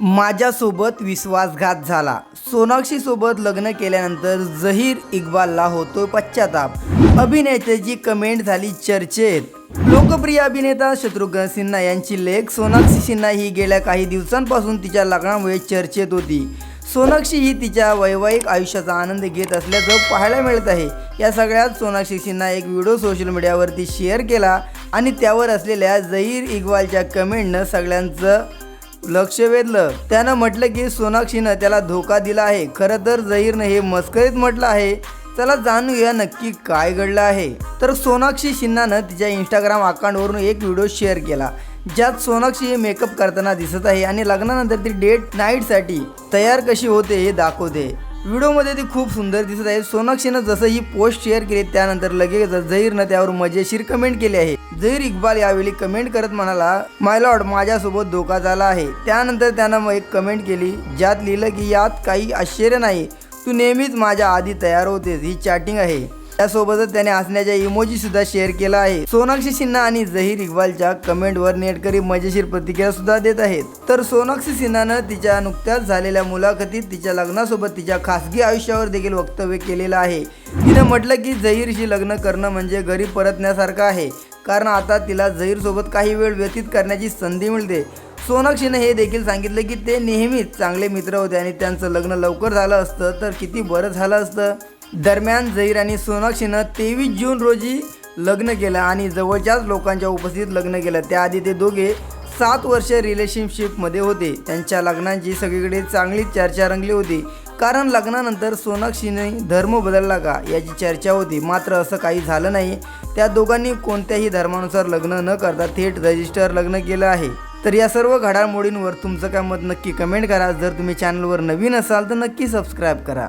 माझ्यासोबत विश्वासघात झाला. सोनाक्षीसोबत लग्न केल्यानंतर जहीर इक्बालला होतोय पश्चाताप. अभिनेत्याची कमेंट झाली चर्चेत. लोकप्रिय अभिनेता शत्रुघ्न सिन्हा यांची लेख सोनाक्षी सिन्हा ही गेल्या काही दिवसांपासून तिच्या लग्नामुळे चर्चेत होती. सोनाक्षी ही तिच्या वैवाहिक आयुष्याचा आनंद घेत असल्याचं पाहायला मिळत आहे. या सगळ्यात सोनाक्षी सिन्हा एक व्हिडिओ सोशल मीडियावरती शेअर केला आणि त्यावर असलेल्या जहीर इक्बालच्या कमेंटनं सगळ्यांचं लक्ष वेधलं. त्यानं म्हटलं की सोनाक्षीनं त्याला धोका दिला आहे. खरं तर जहीरनं हे मस्करीत म्हटलं आहे. चला जाणून नक्की काय घडलं आहे. तर सोनाक्षी सिन्हानं तिच्या इंस्टाग्राम अकाउंटवरून एक व्हिडिओ शेअर केला. ज्यात सोनाक्षी हे मेकअप करताना दिसत आहे आणि लग्नानंतर ती डेट नाईटसाठी तयार कशी होते हे दाखवते. व्हिडिओमध्ये ती खूप सुंदर दिसत आहे. सोनाक्षीनं जसं ही पोस्ट शेअर केली त्यानंतर लगेच झहीरनं त्यावर मजेशीर कमेंट केली आहे. जहीर इक्बाल यावेळी कमेंट करत म्हणाला माय लॉर्ड माझ्यासोबत धोका झाला आहे. त्यानंतर त्यानं मग एक कमेंट केली ज्यात लिहिलं की यात काही आश्चर्य नाही. तू नेहमीच माझ्या आधी तयार होतेस. ही चॅटिंग आहे. त्यासोबतच त्याने हसण्याच्या इमोजी सुद्धा शेअर केला आहे. सोनाक्षी सिन्हा आणि जहीर इक्बालच्या कमेंटवर नेटकरी मजेशीर प्रतिक्रिया सुद्धा देत आहेत. तर सोनाक्षी सिन्हानं तिच्या नुकत्याच झालेल्या मुलाखतीत तिच्या लग्नासोबत तिच्या खासगी आयुष्यावर देखील वक्तव्य केलेलं आहे. तिनं म्हटलं की जहीरशी लग्न करणं म्हणजे घरी परतण्यासारखं आहे. कारण आता तिला जहीरसोबत काही वेळ व्यतीत करण्याची संधी मिळते. सोनाक्षीनं हे देखील सांगितलं की ते नेहमीच चांगले मित्र होते आणि त्यांचं लग्न लवकर झालं असतं तर किती बरं झालं असतं? दरम्यान जहीर आणि सोनाक्षीनं तेवीस जून रोजी लग्न केलं आणि जवळच्याच लोकांच्या उपस्थितीत लग्न केलं. त्याआधी ते दोघे सात वर्ष रिलेशनशिपमध्ये होते. त्यांच्या लग्नाची सगळीकडे चांगली चर्चा रंगली होती. कारण लग्नानंतर सोनाक्षीने धर्म बदलला का याची चर्चा होती. मात्र असं काही झालं नाही. त्या दोघांनी कोणत्याही धर्मानुसार लग्न न करता थेट रजिस्टर लग्न केलं आहे. तर या सर्व घडामोडींवर तुमचं काय मत नक्की कमेंट करा. जर तुम्ही चॅनलवर नवीन असाल तर नक्की सबस्क्राईब करा.